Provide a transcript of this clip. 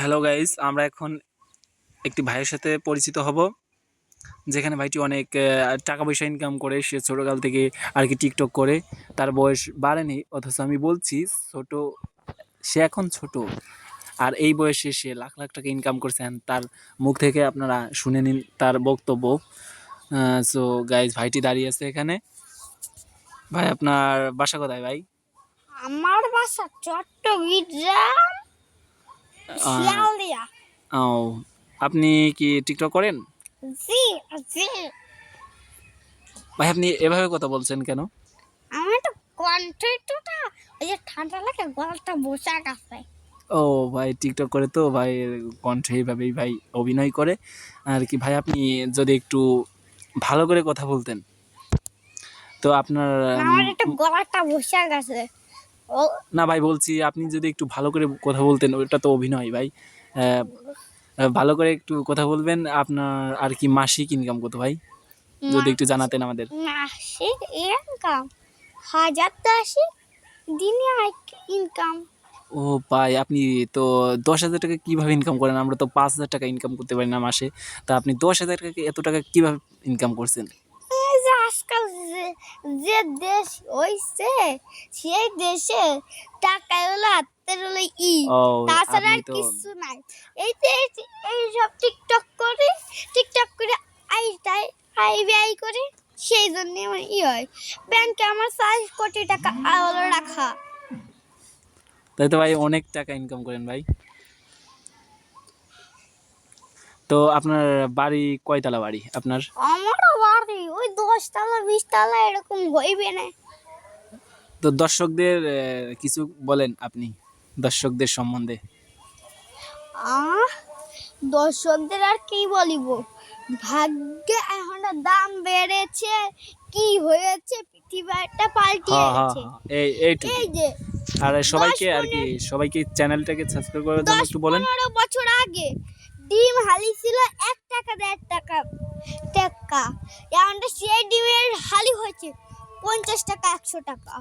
Hello guys আমরা এখন একটি ভাইয়ের সাথে পরিচিত হব, যেখানে ভাইটি অনেক টাকা পয়সা ইনকাম করে। সে ছোটোকাল থেকে আর কি টিকটক করে। তার বয়স বাড়েনি, অথচ আমি বলছি ছোট, সে এখন ছোট। আর এই বয়সে সে লাখ লাখ টাকা ইনকাম করছেন তার মুখ থেকে আপনারা শুনে নিন তার বক্তব্য। সো গাইজ ভাইটি দাঁড়িয়ে আছে এখানে। ভাই, আপনার বাসা কোথায়, ভাই? আমার বাসা চট্টগ্রাম। ও আপনি কি টিকটক করেন? জি জি। ভাই আপনি এভাবে কথা বলছেন কেন? আমি তো কন্টেন্টটা ওই যে ঠান্ডা লাগে গলাটা বসে গেছে। ও ভাই টিকটক করে তো ভাই কণ্ঠে এইভাবেই ভাই অভিনয় করে। আর কি ভাই আপনি যদি একটু ভালো করে কথা বলতেন। তো আপনার আমার একটু গলাটা বসে গেছে। না ভাই বলছি আপনি যদি একটু ভালো করে কথা বলতেন ওটা তো অভিনয় ভাই। ভালো করে একটু কথা বলবেন আপনার আর কি মাসিক ইনকাম কত ভাই? যদি একটু জানাতেন আমাদের। মাসিক ইনকাম হাজার দশি দিনে ইনকাম ও ভাই আপনি তো দশ হাজার টাকা কীভাবে ইনকাম করেন? আমরা তো পাঁচ হাজার টাকা ইনকাম করতে পারি না মাসে। তা আপনি দশ হাজার টাকা এত টাকা কীভাবে ইনকাম করছেন? যে দেশ হইছে সেই দেশে টাকা হলো হাতের হলো ই। তাছাড়া আর কিছু নাই। এই যে এই সব টিকটক করে টিকটক করে আই তাই আই ব্যয় করে সেই জন্য আমার ই হয়। ব্যাংকে আমার চার কোটি টাকা আলো রাখা। তাই তো ভাই অনেক টাকা ইনকাম করেন ভাই। তো আপনার বাড়ি কয়তলা বাড়ি আপনার? আমারও বাড়ি ওই দশ তলা বিশ তলা এরকম হইবে না। তো দর্শকদের কিছু বলেন আপনি দর্শকদের সম্বন্ধে। দর্শকদের আর কি বলিব? ভাগ্যে এখন দাম বেড়েছে কি হয়েছে পৃথিবীটা পাল্টে হ্যাঁ হ্যাঁ গেছে হ্যাঁ, এই এই যে আর সবাইকে আর কি সবাইকে চ্যানেলটাকে সাবস্ক্রাইব করার জন্য একটু বলেন। পনেরো বছর আগে ডিম হালি ছিল এক টাকা, দেড় টাকা টাকা। এখন সেই ডিমের হালি হয়েছে, পঞ্চাশ টাকা, একশো টাকা।